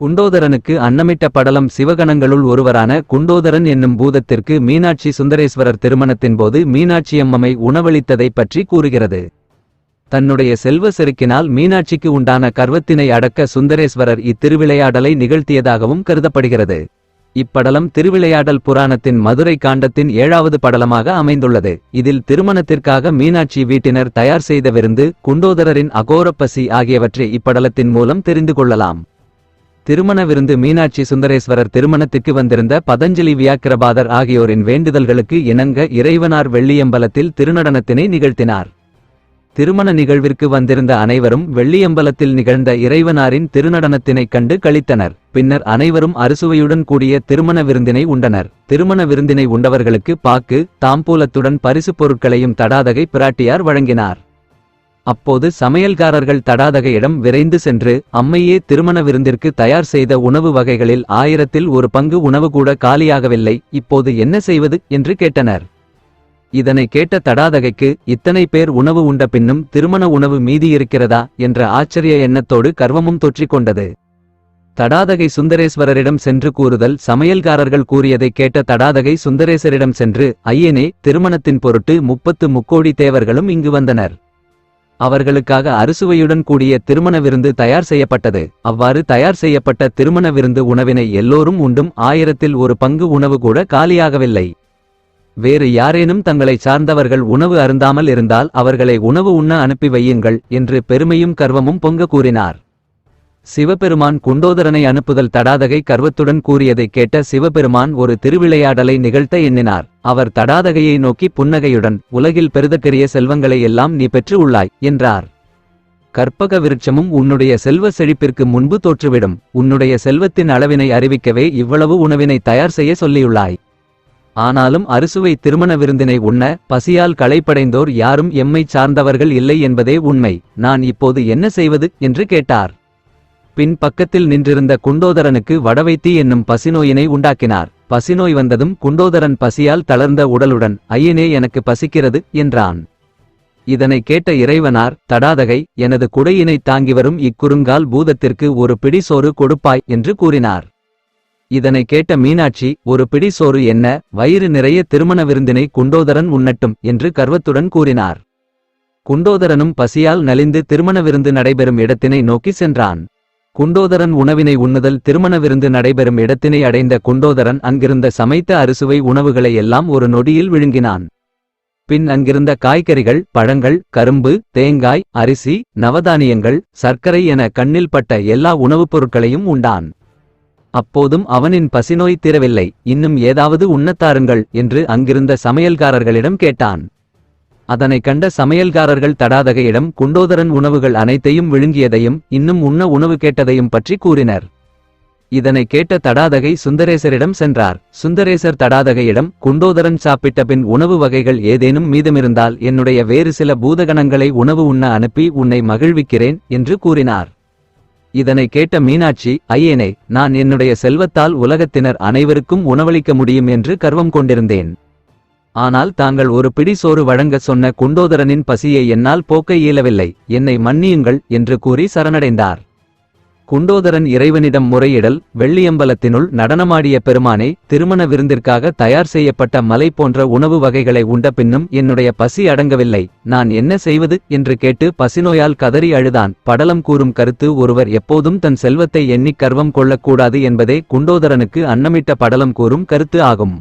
குண்டோதரனுக்கு அன்னமிட்ட படலம் சிவகணங்களுள் ஒருவரான குண்டோதரன் என்னும் பூதத்திற்கு மீனாட்சி சுந்தரேஸ்வரர் திருமணத்தின் போது மீனாட்சியம்மமை உணவளித்ததைப் பற்றி கூறுகிறது. தன்னுடைய செல்வ செருக்கினால் மீனாட்சிக்கு உண்டான கர்வத்தினை அடக்க சுந்தரேஸ்வரர் இத்திருவிளையாடலை நிகழ்த்தியதாகவும் கருதப்படுகிறது. இப்படலம் திருவிளையாடல் புராணத்தின் மதுரை காண்டத்தின் ஏழாவது படலமாக அமைந்துள்ளது. இதில் திருமணத்திற்காக மீனாட்சி வீட்டினர் தயார் செய்த விருந்து குண்டோதரரின் அகோரப்பசி ஆகியவற்றை இப்படலத்தின் மூலம் தெரிந்து கொள்ளலாம். திருமண விருந்து மீனாட்சி சுந்தரேஸ்வரர் திருமணத்திற்கு வந்திருந்த பதஞ்சலி வியாக்கிரபாதர் ஆகியோரின் வேண்டுதல்களுக்கு இணங்க இறைவனார் வெள்ளியம்பலத்தில் திருநடனத்தினை நிகழ்த்தினார். திருமண நிகழ்விற்கு வந்திருந்த அனைவரும் வெள்ளியம்பலத்தில் நிகழ்ந்த இறைவனாரின் திருநடனத்தினைக் கண்டு கழித்தனர் பின்னர் அனைவரும் அறுசுவையுடன் கூடிய திருமண விருந்தினை உண்டனர். திருமண விருந்தினை உண்டவர்களுக்கு பாக்கு தாம்பூலத்துடன் பரிசுப் பொருட்களையும் தடாதகை பிராட்டியார் வழங்கினார். அப்போது சமையல்காரர்கள் தடாதகையிடம் விரைந்து சென்று அம்மையே திருமண விருந்திற்கு தயார் செய்த உணவு வகைகளில் ஆயிரத்தில் ஒரு பங்கு உணவு கூட காலியாகவில்லை. இப்போது என்ன செய்வது என்று கேட்டனர். இதனை கேட்ட தடாதகைக்கு இத்தனை பேர் உணவு உண்ட பின்னும் திருமண உணவு மீதி இருக்கிறதா என்ற ஆச்சரிய எண்ணத்தோடு கர்வமும் தொற்றிக் கொண்டது. தடாதகை சுந்தரேஸ்வரரிடம் சென்று கூறுதல் சமையல்காரர்கள் கூறியதை கேட்ட தடாதகை சுந்தரேசரிடம் சென்று ஐயனே திருமணத்தின் பொருட்டு முப்பத்து முக்கோடி தேவர்களும் இங்கு வந்தனர். அவர்களுக்காக அறுசுவையுடன் கூடிய திருமண விருந்து தயார் செய்யப்பட்டது. அவ்வாறு தயார் செய்யப்பட்ட திருமண விருந்து உணவினை எல்லோரும் உண்டும் ஆயிரத்தில் ஒரு பங்கு உணவு கூட காலியாகவில்லை. வேறு யாரேனும் தங்களை சார்ந்தவர்கள் உணவு அருந்தாமல் இருந்தால் அவர்களை உணவு உண்ண அனுப்பி வையுங்கள் என்று பெருமையும் கர்வமும் பொங்க கூறினார். சிவபெருமான் குண்டோதரனை அனுப்புதல் தடாதகை கர்வத்துடன் கூறியதைக் கேட்ட சிவபெருமான் ஒரு திருவிளையாடலை நிகழ்த்த எண்ணினார். அவர் தடாதகையை நோக்கி புன்னகையுடன் உலகில் பெருதக்கரிய செல்வங்களை எல்லாம் நீ பெற்று உள்ளாய் என்றார். கற்பக விருட்சமும் உன்னுடைய செல்வ செழிப்பிற்கு முன்பு தோற்றுவிடும். உன்னுடைய செல்வத்தின் அளவினை அறிவிக்கவே இவ்வளவு உணவினை தயார் செய்ய சொல்லியுள்ளாய். ஆனாலும் அறுசுவை திருமண விருந்தினை உண்ண பசியால் களைப்படைந்தோர் யாரும் எம்மைச் சார்ந்தவர்கள் இல்லை என்பதே உண்மை. நான் இப்போது என்ன செய்வது? என்று கேட்டார். பின் பக்கத்தில் நின்றிருந்த குண்டோதரனுக்கு வடவைத்தி என்னும் பசிநோயினை உண்டாக்கினார். பசிநோய் வந்ததும் குண்டோதரன் பசியால் தளர்ந்த உடலுடன் ஐயனே எனக்கு பசிக்கிறது என்றான். இதனை கேட்ட இறைவனார் தடாதகை எனது குடையினை தாங்கி வரும் இக்குறுங்கால் பூதத்திற்கு ஒரு பிடிசோறு கொடுப்பாய் என்று கூறினார். இதனை கேட்ட மீனாட்சி ஒரு பிடிசோறு என்ன? வயிறு நிறைய திருமண விருந்தினை குண்டோதரன் உண்ணட்டும் என்று கர்வத்துடன் கூறினார். குண்டோதரனும் பசியால் நலிந்து திருமண விருந்து நடைபெறும் இடத்தினை நோக்கி சென்றான். குண்டோதரன் உணவினை உண்ணுதல் திருமண விருந்து நடைபெறும் இடத்தினை அடைந்த குண்டோதரன் அங்கிருந்த சமைத்த அறுசுவை உணவுகளை எல்லாம் ஒரு நொடியில் விழுங்கினான். பின் அங்கிருந்த காய்கறிகள் பழங்கள் கரும்பு தேங்காய் அரிசி நவதானியங்கள் சர்க்கரை என கண்ணில் பட்ட எல்லா உணவுப் பொருட்களையும் உண்டான். அப்போதும் அவனின் பசிநோய் தீரவில்லை இன்னும் ஏதாவது உண்ணத்தாருங்கள் என்று அங்கிருந்த சமையல்காரர்களிடம் கேட்டான். அதனை கண்ட சமையல்காரர்கள் தடாதகையிடம் குண்டோதரன் உணவுகள் அனைத்தையும் விழுங்கியதையும் இன்னும் உண்ண உணவு கேட்டதையும் பற்றி கூறினர். இதனை கேட்ட தடாதகை சுந்தரேசரிடம் சென்றார். சுந்தரேசர் தடாதகையிடம் குண்டோதரன் சாப்பிட்ட பின் உணவு வகைகள் ஏதேனும் மீதமிருந்தால் என்னுடைய வேறு சில பூதகணங்களை உணவு உண்ண அனுப்பி உன்னை மகிழ்விக்கிறேன் என்று கூறினார். இதனை கேட்ட மீனாட்சி ஐயேனே நான் என்னுடைய செல்வத்தால் உலகத்தினர் அனைவருக்கும் உணவளிக்க முடியும் என்று கர்வம் கொண்டிருந்தேன். ஆனால் தாங்கள் ஒரு பிடி சோறு வழங்க சொன்ன குண்டோதரனின் பசியை என்னால் போக்க இயலவில்லை. என்னை மன்னியுங்கள் என்று கூறி சரணடைந்தார். குண்டோதரன் இறைவனிடம் முறையிடல் வெள்ளியம்பலத்தினுள் நடனமாடிய பெருமானே திருமண விருந்திற்காக தயார் செய்யப்பட்ட மலை போன்ற உணவு வகைகளை உண்ட பின்னும் என்னுடைய பசி அடங்கவில்லை. நான் என்ன செய்வது? என்று கேட்டு பசிநோயால் கதறி அழுதான். படலம் கூறும் கருத்து ஒருவர் எப்போதும் தன் செல்வத்தை எண்ணிக் கர்வம் கொள்ளக்கூடாது என்பதே குண்டோதரனுக்கு அன்னமிட்ட படலம் கூறும் கருத்து ஆகும்.